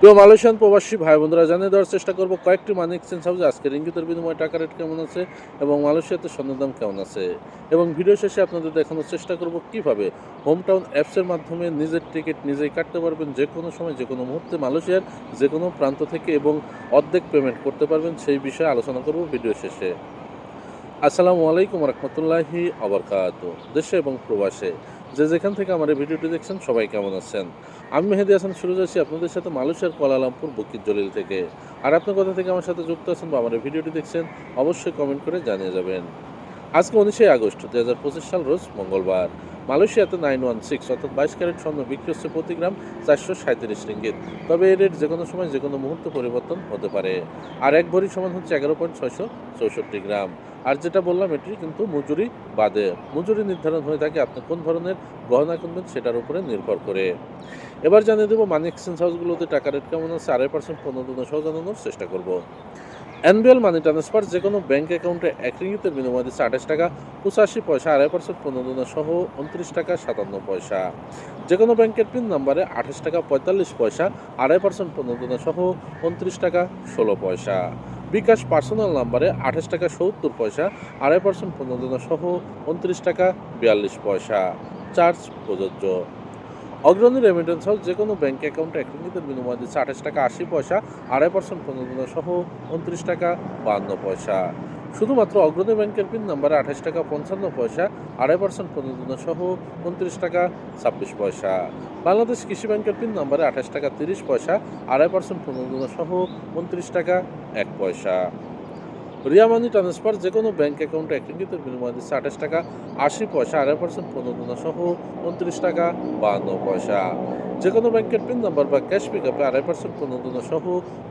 প্রিয় মালয়েশিয়ান প্রবাসী ভাই বোনরা জানিয়ে দেওয়ার চেষ্টা করব কয়েকটি মানি এক্সচেঞ্জ হাউসে আজকে রিঙ্গিতের বিনিময়ে টাকা রেট কেমন আছে এবং মালয়েশিয়াতে স্বর্ণের দাম কেমন আছে? এবং ভিডিও শেষে আপনাদের দেখানোর চেষ্টা করব কীভাবে হোম টাউন অ্যাপসের মাধ্যমে নিজের টিকিট নিজেই কাটতে পারবেন যে কোনো সময়, যে কোনো মুহূর্তে মালয়েশিয়ার যে কোনো প্রান্ত থেকে এবং অর্ধেক পেমেন্ট করতে পারবেন সেই বিষয়ে আলোচনা করব ভিডিও শেষে। আসসালামু আলাইকুম রহমতুল্লাহি আবরকাত দেশে এবং প্রবাসে যে যেখান থেকে আমার এই ভিডিওটি দেখছেন, সবাই কেমন আছেন? আমি মেহেদি হাসান, শুরু আছি আপনাদের সাথে মালয়েশিয়ার কোয়ালালামপুর বকির জলিল থেকে। আর আপনার কথা থেকে আমার সাথে যুক্ত আছেন বা আমার এই ভিডিওটি দেখছেন, অবশ্যই কমেন্ট করে জানিয়ে যাবেন। আজকে উনিশে আগস্ট দু হাজার পঁচিশ সাল রোজ মঙ্গলবার। মালয়েশিয়াতে নাইন ওয়ান সিক্স, অর্থাৎ বাইশ ক্যারেট স্বর্ণ বিক্রি হচ্ছে প্রতি গ্রাম চারশো সাঁত্রিশ রিঙ্গিত। তবে এর রেট যে কোনো সময় যে কোনো মুহূর্তে পরিবর্তন হতে পারে। আর এক ভরি সমান হচ্ছে এগারো পয়েন্ট ছয়শো চৌষট্টি গ্রাম। আর যেটা বললাম, এটি কিন্তু মজুরি বাদে। মজুরি নির্ধারণ হয়ে থাকে আপনি কোন ধরনের গহনা কিনবেন সেটার উপরে নির্ভর করে। এবার জানিয়ে দেবো মানি এক্সচেঞ্জ হাউসগুলোতে টাকা রেট কেমন আছে, আড়াই পার্সেন্ট পনেরো সহ জানানোর চেষ্টা করব। অ্যানুয়াল মানি ট্রান্সফার যে কোনো ব্যাঙ্ক অ্যাকাউন্টে এক রিঙ্গিতের বিনিময়ে দিচ্ছে আঠাশ টাকা, পঁচাশি পয়সা, আড়াই পার্সেন্ট পনেরো দিন সহ উনত্রিশ টাকা সাতান্ন পয়সা। যে কোনো ব্যাংকের পিন নাম্বারে আঠাশ টাকা পঁয়তাল্লিশ পয়সা, আড়াই পার্সেন্ট পনেরো দিন সহ উনত্রিশ টাকা ষোলো পয়সা। বিকাশ পার্সোনাল নাম্বারে আঠাশ টাকা সত্তর পয়সা, আড়াই পার্সেন্ট পনেরো দিন সহ উনত্রিশ টাকা বিয়াল্লিশ পয়সা। চার্জ প্রযোজ্য। অগ্রণী রেমিটেন্স হাউস যে কোনো ব্যাঙ্ক অ্যাকাউন্টে এক রিঙ্গিতের বিনিময়ে দিচ্ছে আঠাশ টাকা আশি পয়সা, আড়াই পার্সেন্ট পনেরো দিন সহ উনত্রিশ টাকা বাহান্ন পয়সা। শুধুমাত্র অগ্রণী ব্যাংকের পিন নাম্বারে আঠাশ টাকা পঞ্চান্ন পয়সা, আড়াই পার্সেন্ট পনেরো দিন সহ উনত্রিশ টাকা ছাব্বিশ পয়সা। বাংলাদেশ কৃষি ব্যাংকের পিন নাম্বারে আঠাশ টাকা তিরিশ পয়সা, আড়াই পার্সেন্ট পনেরো দিন সহ উনত্রিশ টাকা এক পয়সা। রিয়া মানি ট্রান্সফার যে কোনো ব্যাঙ্ক অ্যাকাউন্টে এক রিঙ্গিতের বিনিময়ে দিচ্ছে আঠাশ টাকা, আশি পয়সা, আড়াই পার্সেন্ট পনেরো দিন সহ উনত্রিশ টাকা বাহান্ন পয়সা। যে কোনো ব্যাংকের পিন নাম্বার বা ক্যাশ পিক আপে আড়াই পার্সেন্ট পনেরো দিন সহ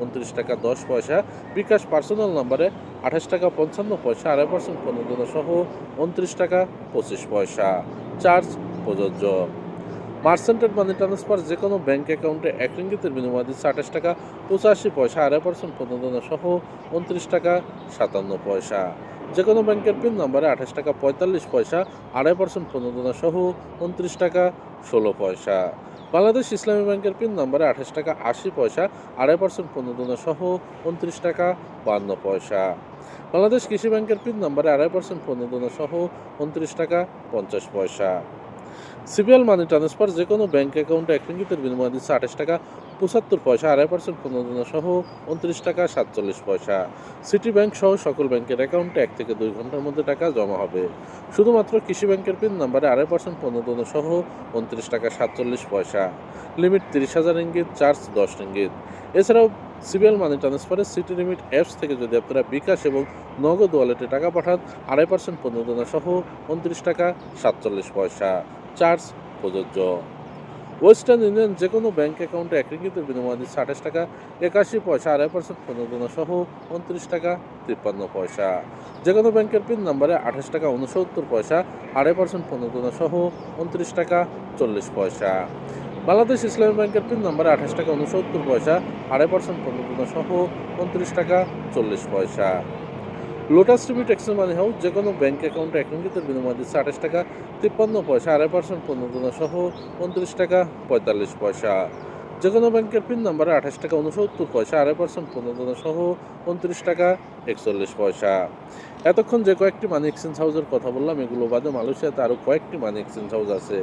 উনত্রিশ টাকা, দশ পয়সা। বিকাশ পার্সোনাল নাম্বারে আঠাশ টাকা, পঞ্চান্ন পয়সা, আড়াই পার্সেন্ট পনেরো দিন সহ উনত্রিশ টাকা, পঁচিশ পয়সা। চার্জ প্রযোজ্য। মার্সেন্টেড মানি ট্রান্সফার যে কোনো ব্যাংক অ্যাকাউন্টে এক রিঙ্গিতের বিনিময়ে দিচ্ছে আঠাশ টাকা, পঁচাশি পয়সা, আড়াই পার্সেন্ট পনেরো দিন সহ উনত্রিশ টাকা সাতান্ন পয়সা। যে কোনো ব্যাংকের পিন নাম্বারে আঠাশ টাকা, পঁয়তাল্লিশ পয়সা, আড়াই পার্সেন্ট পনেরো দিন সহ উনত্রিশ টাকা, ষোলো পয়সা। বাংলাদেশ ইসলামী ব্যাংকের পিন নাম্বারে আঠাশ টাকা, আশি পয়সা, আড়াই পার্সেন্ট পনেরো দিন সহ উনত্রিশ টাকা, বান্ন পয়সা। বাংলাদেশ কৃষি ব্যাংকের পিন নাম্বারে আড়াই পার্সেন্ট পনেরো দিন সহ উনত্রিশ টাকা, পঞ্চাশ পয়সা। সিবিএল মানি ট্রান্সফার যে কোনো ব্যাঙ্ক অ্যাকাউন্টে এক রিঙ্গিতের বিনিময়ে দিচ্ছে আঠাশ টাকা পঁচাত্তর পয়সা আড়াই পার্সেন্ট পনেরো দিন সহ উনত্রিশ টাকা সাতচল্লিশ পয়সা। সিটি ব্যাংক সহ সকল ব্যাংকের অ্যাকাউন্টে এক থেকে দুই ঘণ্টার মধ্যে টাকা জমা হবে। শুধুমাত্র কৃষি ব্যাংকের পিন নাম্বারে আড়াই পার্সেন্ট পনেরো দিন সহ উনত্রিশ টাকা সাতচল্লিশ পয়সা। লিমিট তিরিশ হাজার ইঙ্গিত চার্জ দশ ইঙ্গিত এছাড়াও সিবিএল মানি ট্রান্সফারের সিটি লিমিট অ্যাপস থেকে যদি আপনারা বিকাশ এবং নগদ ওয়ালেটে টাকা পাঠান, আড়াই পার্সেন্ট পনেরো দিন সহ উনত্রিশ টাকা সাতচল্লিশ পয়সা। চার্জ, প্রযোজ্য। ওয়েস্টার্ন ইউনিয়ন যে কোনো ব্যাঙ্ক অ্যাকাউন্টে এক রিঙ্গিতের বিনিময়ে দিচ্ছে আঠাশ টাকা, একাশি পয়সা, আড়াই পার্সেন্ট পনেরো দিন সহ উনত্রিশ টাকা, তিপ্পান্ন পয়সা। যে কোনো ব্যাংকের পিন নাম্বারে আঠাশ টাকা, উনসত্তর পয়সা, আড়াই পার্সেন্ট পনেরো দিন সহ উনত্রিশ টাকা, চল্লিশ পয়সা। বাংলাদেশ ইসলামী ব্যাংকের পিন নাম্বারে আঠাশ টাকা, উনসত্তর পয়সা, আড়াই পার্সেন্ট পনেরো সহ উনত্রিশ টাকা, চল্লিশ পয়সা। Lotus TV taxi money house যে কোনো ব্যাঙ্ক অ্যাকাউন্টে এক রিঙ্গিতের বিনিময়ে দিচ্ছে আঠাশ টাকা তিপ্পান্ন পয়সা, আড়াই পার্সেন্ট পনেরো দিন সহ উনত্রিশ টাকা পঁয়তাল্লিশ পয়সা। যে কোনো ব্যাংকের পিন নাম্বারে আঠাশ টাকা উনসত্তর পয়সা, আড়াই পার্সেন্ট পনেরো দিন সহ উনত্রিশ টাকা একচল্লিশ পয়সা। এতক্ষণ যে কয়েকটি মানি এক্সচেঞ্জ হাউসের কথা বললাম, এগুলো বাদে মালয়েশিয়াতে আরও কয়েকটি মানি এক্সচেঞ্জ হাউস আছে।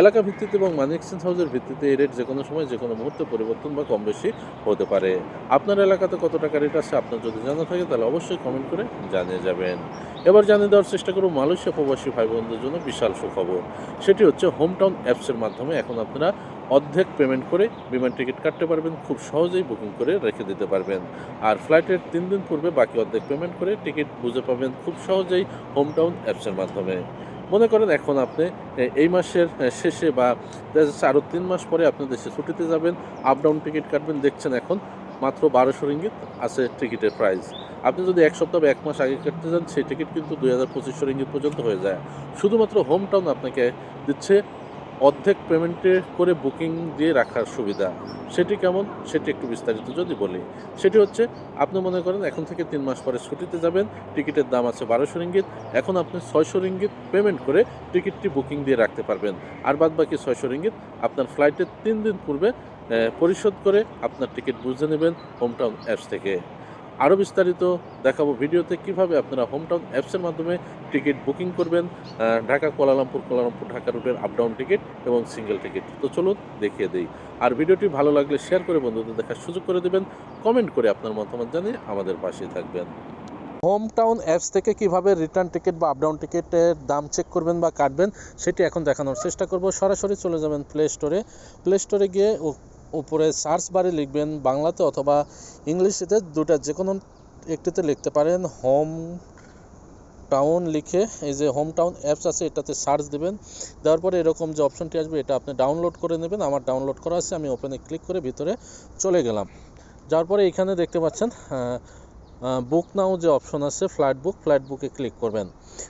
এলাকা ভিত্তিতে এবং মানি এক্সচেঞ্জ হাউসের ভিত্তিতে এই রেট যে কোনো সময় যে কোনো মুহূর্তে পরিবর্তন বা কম বেশি হতে পারে। আপনার এলাকাতে কত টাকা রেট আছে আপনার যদি জানা থাকে তাহলে অবশ্যই কমেন্ট করে জানিয়ে যাবেন। এবার জানিয়ে দেওয়ার চেষ্টা করব মালয়েশিয়া প্রবাসী ভাই বোনদের জন্য বিশাল সুখবর। সেটি হচ্ছে হোম টাউন অ্যাপসের মাধ্যমে এখন আপনারা অর্ধেক পেমেন্ট করে বিমান টিকিট কাটতে পারবেন, খুব সহজেই বুকিং করে রেখে দিতে পারবেন। আর ফ্লাইটের তিন দিন পূর্বে বাকি অর্ধেক পেমেন্ট করে টিকিট বুঝে পাবেন খুব সহজেই হোম টাউন অ্যাপসের মাধ্যমে। মনে করেন এখন আপনি এই মাসের শেষে বা আরও তিন মাস পরে আপনি দেশে ছুটিতে যাবেন আপ ডাউন টিকিট কাটবেন, দেখছেন এখন মাত্র বারোশো রিঙ্গিত আছে টিকিটের প্রাইস আপনি যদি এক সপ্তাহ বা এক মাস আগে কাটতে যান, সেই টিকিট কিন্তু দুই হাজার পঁচিশশো রিঙ্গিত পর্যন্ত হয়ে যায়। শুধুমাত্র হোম টাউন আপনাকে দিচ্ছে অর্ধেক পেমেন্টে করে বুকিং দিয়ে রাখার সুবিধা, সেটি কেমন? সেটি একটু বিস্তারিত যদি বলি। সেটি হচ্ছে, আপনি মনে করেন এখন থেকে তিন মাস পরে ছুটিতে যাবেন, টিকিটের দাম আছে বারোশো রিঙ্গিত এখন আপনি ছয়শো রিঙ্গিত পেমেন্ট করে টিকিটটি বুকিং দিয়ে রাখতে পারবেন। আর বাদ বাকি ছয়শো রিঙ্গিত আপনার ফ্লাইটের তিন দিন পূর্বে পরিশোধ করে আপনার টিকিট বুঝে নেবেন হোমটাউন অ্যাপস থেকে। আরও বিস্তারিত দেখাবো ভিডিওতে কীভাবে আপনারা হোমটাউন অ্যাপসের মাধ্যমে টিকিট বুকিং করবেন Dhaka Kuala Lumpur Kuala Lumpur Dhaka রুটের আপ ডাউন টিকিট এবং সিঙ্গেল টিকিট তো চলুন দেখিয়ে দিই। আর ভিডিওটি ভালো লাগলে শেয়ার করে বন্ধুদের দেখার সুযোগ করে দেবেন কমেন্ট করে আপনার মতামত জানিয়ে আমাদের পাশেই থাকবেন। হোম টাউন অ্যাপস থেকে কীভাবে রিটার্ন টিকিট বা আপডাউন টিকিটের দাম চেক করবেন বা কাটবেন, সেটি এখন দেখানোর চেষ্টা করব। সরাসরি চলে যাবেন প্লে স্টোরে প্লে স্টোরে গিয়ে উপরে সার্চ বারে লিখবেন বাংলাতে অথবা ইংলিশেতে দুটা যে কোনো একটিতে লিখতে পারেন হোম টাউন লিখে, এই যে হোম টাউন অ্যাপস আছে এটাতে সার্চ দেবেন। দেওয়ার পরে এরকম যে অপশনটি আসবে, এটা আপনি ডাউনলোড করে নেবেন। আমার ডাউনলোড করা আছে, আমি ওপেনে ক্লিক করে ভিতরে চলে গেলাম। যাওয়ার পরে এখানে দেখতে পাচ্ছেন বুক নাও যে অপশন আছে ফ্লাইট বুক ফ্লাইট বুকে ক্লিক করবেন।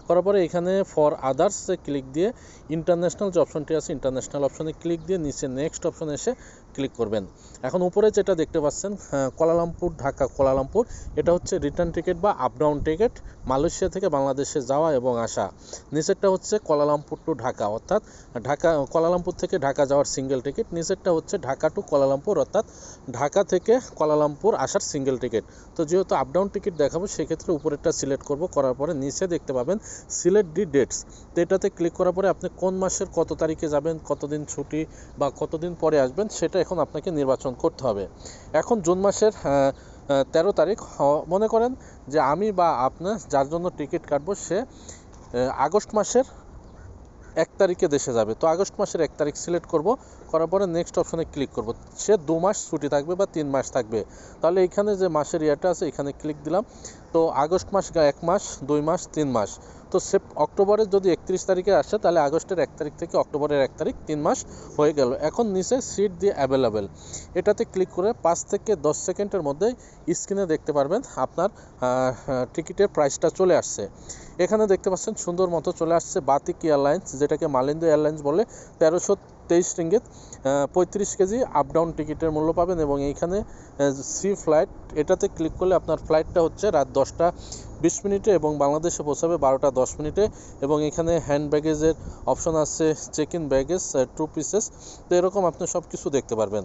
করার পরে এখানে ফর আদার্সে ক্লিক দিয়ে ইন্টারন্যাশনাল যে অপশনটি আছে ইন্টারন্যাশনাল অপশনে ক্লিক দিয়ে নিচে নেক্সট অপশনে এসে ক্লিক করবেন। এখন উপরে যেটা দেখতে পাচ্ছেন আহ, কোলালামপুর ঢাকা কোলালামপুর এটা হচ্ছে রিটার্ন টিকিট বা আপ ডাউন টিকিট মালয়েশিয়া থেকে বাংলাদেশে যাওয়া এবং আসা। নিচেরটা হচ্ছে কোলালামপুর টু ঢাকা অর্থাৎ ঢাকা কোলালামপুর থেকে ঢাকা যাওয়ার সিঙ্গেল টিকিট নিচেরটা হচ্ছে ঢাকা টু কোলালামপুর অর্থাৎ ঢাকা থেকে কোলালামপুর আসার সিঙ্গেল টিকিট তো যেহেতু আপ ডাউন টিকিট দেখাবো সেক্ষেত্রে উপরেরটা সিলেক্ট করব করার পরে নিচে দেখতে পাবেন সিলেক্ট ডি ডেটস তো এটাতে ক্লিক করার পরে আপনি কোন মাসের কত তারিখে যাবেন কতদিন ছুটি বা কতদিন পরে আসবেন সেটা এখন আপনাকে নির্বাচন করতে হবে। এখন জুন মাসের তেরো তারিখ মনে করেন যে আমি বা আপনার যার জন্য টিকিট কাটবো সে আগস্ট মাসের এক তারিখে দেশে যাবে। তো আগস্ট মাসের এক তারিখ সিলেক্ট করব, করার পরে নেক্সট অপশনে ক্লিক করব। সে দু মাস ছুটি থাকবে বা তিন মাস থাকবে। তাহলে এখানে যে মাসের ইয়েটা আছে, এখানে ক্লিক দিলাম। তো আগস্ট মাস এক মাস, দুই মাস, তিন মাস। তো সেপ অক্টোবরের যদি একত্রিশ তারিখে আসে, তাহলে আগস্টের এক তারিখ থেকে অক্টোবরের এক তারিখ তিন মাস হয়ে গেল। এখন নিচে সিট দিয়ে অ্যাভেলেবেল এটাতে ক্লিক করে পাঁচ থেকে দশ সেকেন্ডের মধ্যেই স্ক্রিনে দেখতে পারবেন আপনার টিকিটের প্রাইসটা চলে আসছে। এখানে দেখতে পাচ্ছেন সুন্দর মতো চলে আসছে বাতিক এয়ারলাইন্স, যেটাকে মালিন্দো এয়ারলাইন্স বলে। তেরোশো তেইশ রিঙ্গিত পঁয়ত্রিশ কেজি আপ ডাউন টিকিটের মূল্য পাবেন এবং এইখানে সি ফ্লাইট এটাতে ক্লিক করলে আপনার ফ্লাইটটা হচ্ছে রাত দশটা বিশ মিনিটে এবং বাংলাদেশে পৌঁছাবে বারোটা দশ মিনিটে এবং এখানে হ্যান্ড ব্যাগেজের অপশন আছে check in baggage two pieces তো এরকম আপনি সব কিছু দেখতে পারবেন।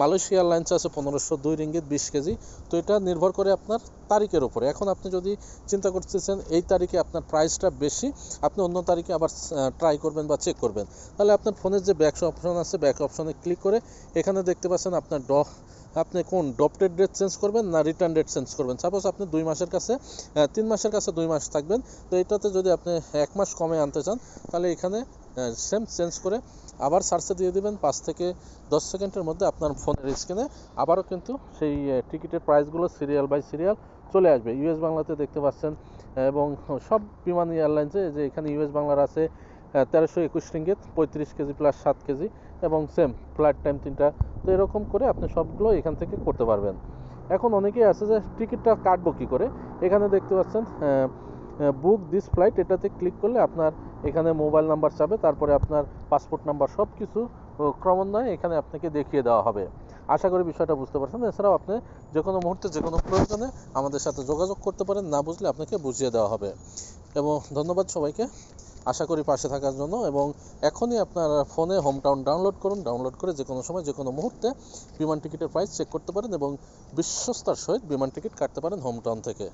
মালয়েশিয়া এয়ারলাইন্স আছে পনেরোশো দুই রিঙ্গিত, বিশ কেজি। তো এটা নির্ভর করে আপনার তারিখের উপরে। এখন আপনি যদি চিন্তা করতেছেন, এই তারিখে আপনার প্রাইসটা বেশি, আপনি অন্য তারিখে আবার ট্রাই করবেন বা চেক করবেন। তাহলে আপনার ফোনের যে ব্যাক অপশন আছে ব্যাক অপশনে ক্লিক করে এখানে দেখতে পাচ্ছেন আপনার ড, আপনি কোন ডপটেড ডেট চেঞ্জ করবেন না রিটার্ন ডেট চেঞ্জ করবেন। সাপোজ আপনি দুই মাসের কাছে তিন মাসের কাছে দুই মাস থাকবেন। তো এটাতে যদি আপনি এক মাস কমে আনতে চান, তাহলে এখানে সেম চেঞ্জ করে আবার সার্চে দিয়ে দিবেন পাঁচ থেকে দশ সেকেন্ডের মধ্যে আপনার ফোনের স্ক্রিনে আবারও কিন্তু সেই টিকিটের প্রাইসগুলো সিরিয়াল বাই সিরিয়াল চলে আসবে। ইউএস বাংলাতে দেখতে পাচ্ছেন, এবং সব বিমান এয়ারলাইন্সে যে এখানে ইউএস বাংলার আছে তেরোশো একুশ রিঙ্গিত পঁয়ত্রিশ কেজি প্লাস সাত কেজি, এবং সেম ফ্লাইট টাইম তিনটা। তো এরকম করে আপনি সবগুলো এখান থেকে করতে পারবেন। এখন অনেকেই আছে যে, টিকিটটা কাটবো কী করে? এখানে দেখতে পাচ্ছেন বুক দিস ফ্লাইট এটাতে ক্লিক করলে আপনার এখানে মোবাইল নাম্বার চাবে, তারপরে আপনার পাসপোর্ট নাম্বার সব কিছু ক্রমান্বয়ে এখানে আপনাকে দেখিয়ে দেওয়া হবে। আশা করি বিষয়টা বুঝতে পারছেন। এছাড়াও আপনি যে কোনো মুহূর্তে যে কোনো প্রয়োজনে আমাদের সাথে যোগাযোগ করতে পারেন, না বুঝলে আপনাকে বুঝিয়ে দেওয়া হবে। এবং ধন্যবাদ সবাইকে। আশা করি পাশে থাকার জন্য এবং এখনই আপনার ফোনে হোম টাউন ডাউনলোড করুন। ডাউনলোড করে যে কোনো সময় যে কোনো মুহূর্তে বিমান টিকিটের প্রাইস চেক করতে পারেন এবং বিশ্বস্তার সহিত বিমান টিকিট কাটতে পারেন হোম টাউন থেকে।